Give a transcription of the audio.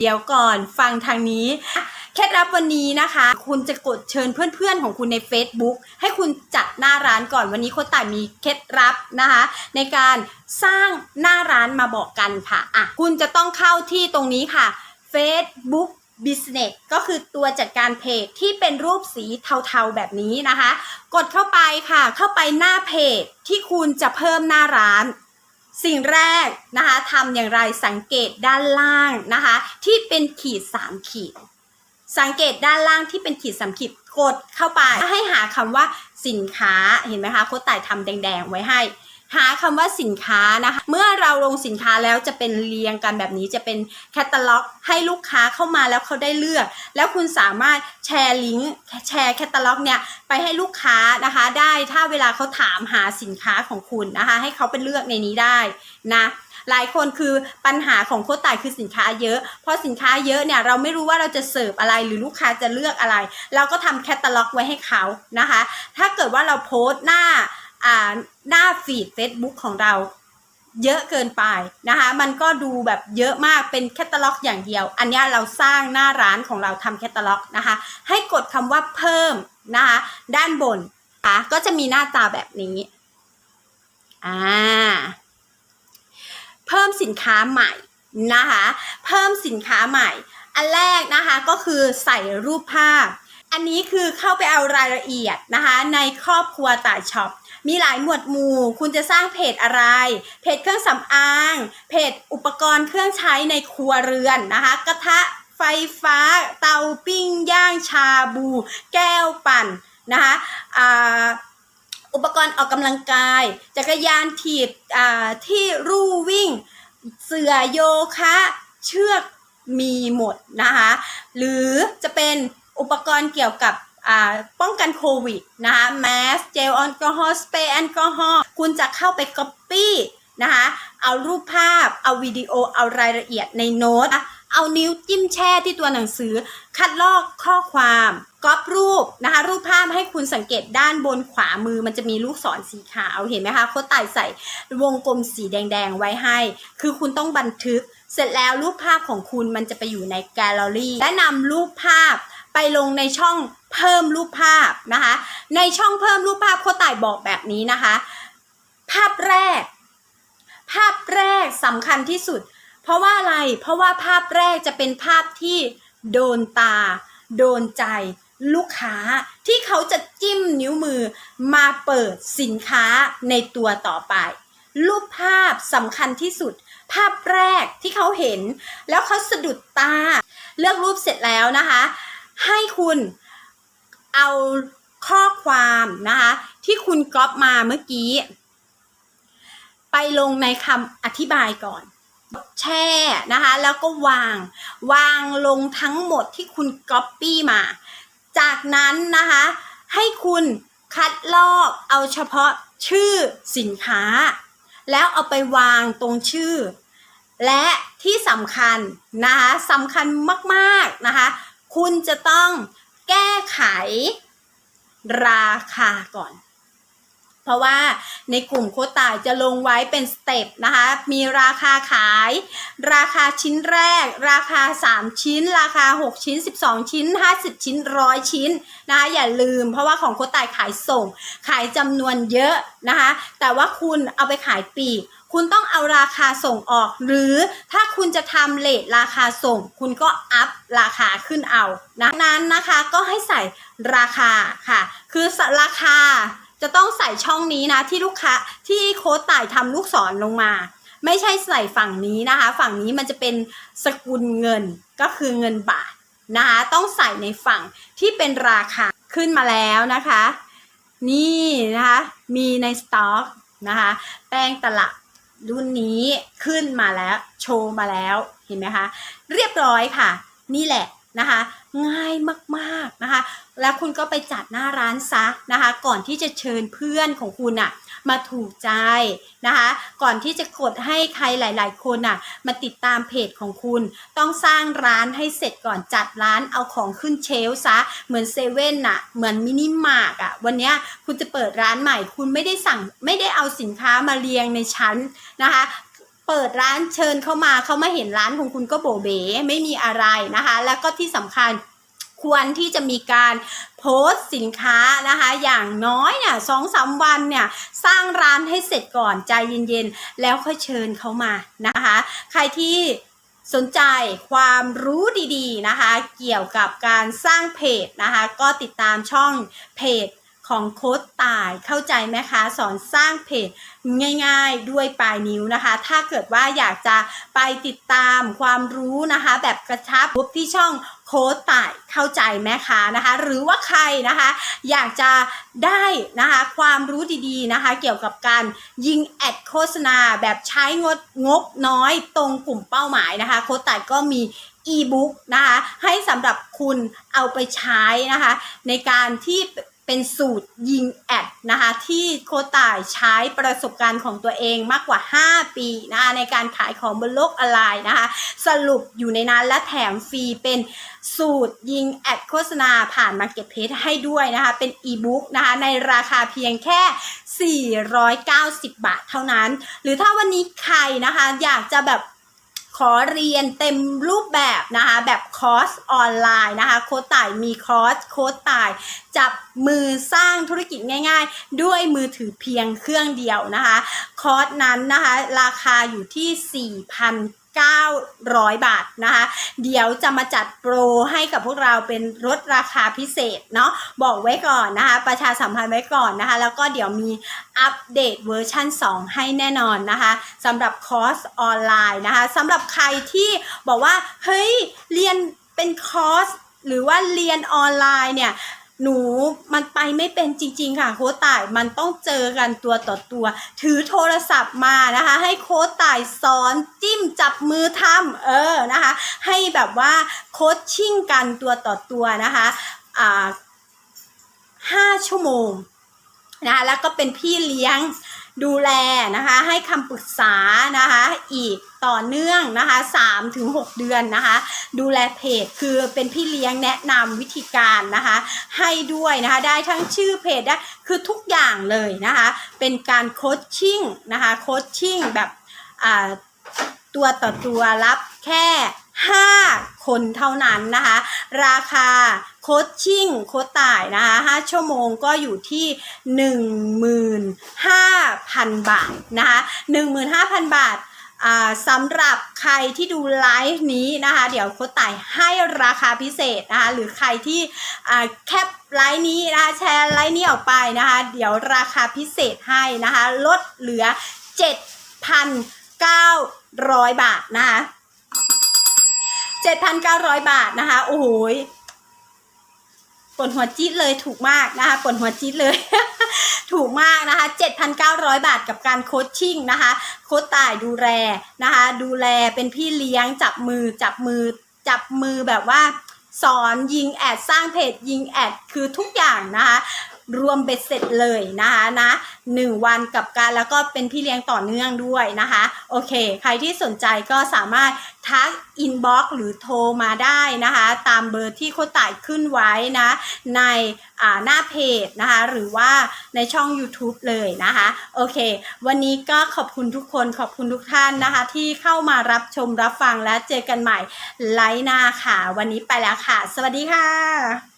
เดี๋ยวก่อนฟังทางนี้เคล็ดลับวันนี้นะคะ คุณจะกดเชิญเพื่อนๆของคุณใน Facebook ให้คุณจัดหน้าร้านก่อนวันนี้โคต่ายมีเคล็ดลับนะคะ ในการสร้างหน้าร้านมาบอกกันค่ะอะคุณจะต้องเข้าที่ตรงนี้ค่ะ Facebook Business ก็คือตัวจัดการเพจที่เป็นรูปสีเทาๆแบบนี้นะคะ กดเข้าไปค่ะ เข้าไปหน้าเพจที่คุณจะเพิ่มหน้าร้าน สิ่งแรกนะคะทำอย่างไรสังเกตด้านล่างนะคะที่เป็นขีด 3 ขีด สังเกตด้านล่างที่เป็นขีดสามขีดกดเข้าไปให้หาคำว่าสินค้าเห็นไหมคะโค้ดไต่ทำแดงๆไว้ให้ หาคำว่าสินค้านะคะ เมื่อเราลงสินค้าแล้วจะเป็นเรียงกันแบบนี้จะเป็นแคตตาล็อก ให้ลูกค้าเข้ามาแล้วเขาได้เลือก แล้วคุณสามารถแชร์ลิงก์แชร์แคตตาล็อกเนี่ยไปให้ลูกค้านะคะ ได้ถ้าเวลาเขาถามหาสินค้าของคุณนะคะ ให้เขาไปเลือกในนี้ได้นะหลายคนคือปัญหาของโค้ชต่ายคือสินค้าเยอะเพราะสินค้าเยอะเนี่ยเราไม่รู้ว่าเราจะเสิร์ฟอะไรหรือลูกค้าจะเลือกอะไร เราก็ทำแคตตาล็อกไว้ให้เขานะคะ ถ้าเกิดว่าเราโพสต์หน้า หน้าฟีด Facebook ของเราเยอะเกินไปนะคะ มันก็ดูแบบเยอะมากเป็นแคตตาล็อกอย่างเดียว อันนี้เราสร้างหน้าร้านของเราทำแคตตาล็อกนะคะ ให้กดคำว่าเพิ่มนะคะ ด้านบนนะคะก็จะมีหน้าตาแบบนี้ อ่า เพิ่มสินค้าใหม่นะคะ เพิ่มสินค้าใหม่ อันแรกนะคะก็คือใส่รูปภาพ อันนี้คือเข้าไปเอารายละเอียดนะคะในครอบครัวต่ายช็อป มีหลายหมวดหมู่ คุณจะสร้างเพจอะไร เพจเครื่องสำอาง เพจอุปกรณ์เครื่องใช้ในครัวเรือนนะคะ กระทะไฟฟ้า เตาปิ้งย่างชาบู แก้วปั่นนะคะอุปกรณ์ออกกำลังกาย จักรยานถีบที่รู่วิ่ง เสื่อโยคะ เชือกมีหมดนะคะ หรือจะเป็นอุปกรณ์เกี่ยวกับ ป้องกันโควิดนะคะแมสเจลแอลกอฮอล์สเปรย์แอลกอฮอล์คุณจะเข้าไปก๊อปปี้นะคะเอารูปภาพ เอาวิดีโอเอารายละเอียดในโน้ตเอานิ้วจิ้มแช่ที่ตัวหนังสือ คัดลอกข้อความก๊อปรูปนะคะรูปภาพให้คุณสังเกตด้านบนขวามือมันจะมีลูกศรสีขาวเห็นไหมคะโค้ดต่ายใส่วงกลมสีแดง ๆ ไว้ให้ คือคุณต้องบันทึก เสร็จแล้วรูปภาพของคุณมันจะไปอยู่ในแกลเลอรี่และนำรูปภาพ ไปลงในช่องเพิ่มรูปภาพนะคะ ในช่องเพิ่มรูปภาพโคต่ายบอกแบบนี้นะคะ ภาพแรก ภาพแรกสำคัญที่สุด เพราะว่าอะไรเพราะว่าภาพแรกจะเป็นภาพที่โดนตา โดนใจลูกค้าที่เขาจะจิ้มนิ้วมือมาเปิดสินค้าในตัวต่อไป รูปภาพสำคัญที่สุด ภาพแรกที่เขาเห็น แล้วเขาสะดุดตา เลือกรูปเสร็จแล้วนะคะ ให้คุณเอาข้อความนะคะที่คุณก๊อปมาเมื่อกี้ ไปลงในคำอธิบายก่อน แช่นะคะแล้วก็วาง วางลงทั้งหมดที่คุณก๊อปปี้มา จากนั้นนะคะให้คุณคัดลอกเอาเฉพาะชื่อสินค้า แล้วเอาไปวางตรงชื่อ และที่สำคัญนะคะสำคัญมากๆนะคะ คุณจะต้องแก้ไขราคาก่อน เพราะว่าในกลุ่มโคต่ายจะลงไว้เป็นสเต็ปนะคะ มีราคาขาย ราคาชิ้นแรก ราคา 3 ชิ้น ราคา 6 ชิ้น 12 ชิ้น 50 ชิ้น 100 ชิ้นนะคะอย่าลืม เพราะว่าของโคต่ายขายส่ง ขายจำนวนเยอะนะคะ แต่ว่าคุณเอาไปขายปีก คุณต้องเอาราคาส่งออก หรือถ้าคุณจะทำเลทราคาส่ง คุณก็อัพราคาขึ้นเอานะนั้นนะคะก็ให้ใส่ราคาค่ะ คือราคาจะต้องใส่ช่องนี้นะที่ลูกค้าที่โค้ดต่ายทำลูกศรลงมา ไม่ใช่ใส่ฝั่งนี้นะคะ ฝั่งนี้มันจะเป็นสกุลเงินก็คือเงินบาทนะคะต้องใส่ในฝั่งที่เป็นราคาขึ้นมาแล้วนะคะ นี่นะคะ มีในสต็อกนะคะ แป้งตลับ รุ่นนี้ขึ้นมาแล้วโชว์มาแล้วเห็นไหมคะ เรียบร้อยค่ะ นี่แหละนะคะ ง่ายมากๆนะคะ แล้วคุณก็ไปจัดหน้าร้านซะนะคะ ก่อนที่จะเชิญเพื่อนของคุณอะ มาถูกใจนะคะ ก่อนที่จะกดให้ใครหลาย ๆ คนอะมาติดตามเพจของคุณ ต้องสร้างร้านให้เสร็จก่อนจัดร้านเอาของขึ้นเชลฟ์ซะ เหมือนเซเว่นอะเหมือนมินิมาร์กอะวันนี้คุณจะเปิดร้านใหม่ คุณไม่ได้สั่งไม่ได้เอาสินค้ามาเรียงในชั้นนะคะเปิดร้านเชิญเข้ามาเขามาเห็นร้านของคุณก็โบเบไม่มีอะไรนะคะ แล้วก็ที่สำคัญ ควรที่จะมีการโพสต์สินค้านะคะ อย่างน้อยเนี่ยสองสามวันเนี่ยสร้างร้านให้เสร็จก่อนใจเย็นๆ แล้วค่อยเชิญเขามานะคะ ใครที่สนใจความรู้ดีๆนะคะ เกี่ยวกับการสร้างเพจนะคะ ก็ติดตามช่องเพจของโค้ดตายเข้าใจไหมคะสอนสร้างเพจง่ายๆด้วยปลายนิ้วนะคะ ถ้าเกิดว่าอยากจะไปติดตามความรู้นะคะ แบบกระชับพบที่ช่อง โค้ดตายเข้าใจไหมคะนะคะ หรือว่าใครนะคะ อยากจะได้นะคะความรู้ดีๆนะคะ เกี่ยวกับการยิงแอดโฆษณาแบบใช้งดงบน้อยตรงกลุ่มเป้าหมายนะคะ โค้ดตายก็มีอีบุ๊กนะคะให้สำหรับคุณเอาไปใช้นะคะ ในการที่ เป็นสูตรยิงแอดนะคะที่โคต่ายใช้ประสบการณ์ของตัวเองมากกว่า 5 ปีนะคะในการขายของบนโลกออนไลน์นะคะสรุปอยู่ในนั้นและแถมฟรีเป็นสูตรยิงแอดโฆษณาผ่าน Marketplace ให้ด้วยนะคะเป็นอีบุ๊กนะคะในราคาเพียงแค่ 490 บาทเท่านั้น หรือถ้าวันนี้ใครนะคะอยากจะแบบ ขอเรียนเต็มรูปแบบนะคะ แบบคอร์สออนไลน์นะคะ โค้ดต่ายมีคอร์สโค้ดต่ายจับมือสร้างธุรกิจง่าย ๆ ด้วยมือถือเพียงเครื่องเดียวนะคะ คอร์สนั้นนะคะ ราคาอยู่ที่ 900 บาทนะคะ เดี๋ยวจะมาจัดโปรให้กับพวกเราเป็นลดราคาพิเศษเนาะบอกไว้ก่อนนะคะ ประชาสัมพันธ์ไว้ก่อนนะคะ แล้วก็เดี๋ยวมีอัปเดตเวอร์ชัน2 ให้แน่นอนนะคะสำหรับคอร์สออนไลน์นะคะสำหรับใครที่บอกว่า เฮ้ย เรียนเป็นคอร์สหรือว่าเรียนออนไลน์เนี่ย หนูมันไปไม่เป็นจริง ๆ ค่ะโค้ต่ายมันต้องเจอกันตัวต่อตัว ถือโทรศัพท์มานะคะ ให้โค้ต่ายสอนจิ้มจับมือทำเออนะคะ ให้แบบว่าโค้ชชิ่งกันตัวต่อตัวนะคะอ่าห้าชั่วโมงนะคะแล้วก็เป็นพี่เลี้ยง ดูแลนะคะให้คำปรึกษานะคะอีกต่อเนื่องนะคะ3ถึง6เดือนนะคะ ดูแลเพจคือเป็นพี่เลี้ยงแนะนำวิธีการนะคะ ให้ด้วยนะคะได้ทั้งชื่อเพจได้คือทุกอย่างเลยนะคะ เป็นการโคชชิ่งนะคะโคชชิ่งแบบตัวต่อตัวรับแค่ 5 คนเท่านั้นนะคะ ราคาโคชชิ่งโคชต่ายนะคะ 5 ชั่วโมงก็อยู่ที่ 15,000 บาทนะคะ 15,000 บาทอ่าสำหรับใครที่ดูไลฟ์นี้นะคะ เดี๋ยวโค้ชต่ายให้ราคาพิเศษนะคะหรือใครที่แคปไลฟ์นี้นะคะแชร์ไลฟ์นี้ออกไปนะคะ เดี๋ยวราคาพิเศษให้นะคะ ลดเหลือ 7,900 บาทนะคะ 7,900 บาทนะคะ โอ้โห วดหัวจี๊ดเลยถูกมากนะคะปวดหัวจี๊ดเลย ถูกมากนะคะ 7,900 บาทกับการโคชชิ่งนะคะ โคชต่ายดูแลนะคะ ดูแลเป็นพี่เลี้ยงจับมือจับมือจับมือแบบว่าสอนยิงแอดสร้างเพจยิงแอดคือทุกอย่างนะคะ รวมเบ็ดเสร็จเลยนะคะนะหนึ่งวันกับการแล้วก็เป็นพี่เลี้ยงต่อเนื่องด้วยนะคะ โอเค ใครที่สนใจก็สามารถทักอินบ็อกซ์หรือโทรมาได้นะคะ ตามเบอร์ที่โคต่ายขึ้นไว้นะ ในหน้าเพจนะคะ หรือว่าในช่อง YouTube เลยนะคะ โอเค วันนี้ก็ขอบคุณทุกคนขอบคุณทุกท่านนะคะ ที่เข้ามารับชมรับฟังและเจอกันใหม่ไลฟ์หน้าค่ะ วันนี้ไปแล้วค่ะ สวัสดีค่ะ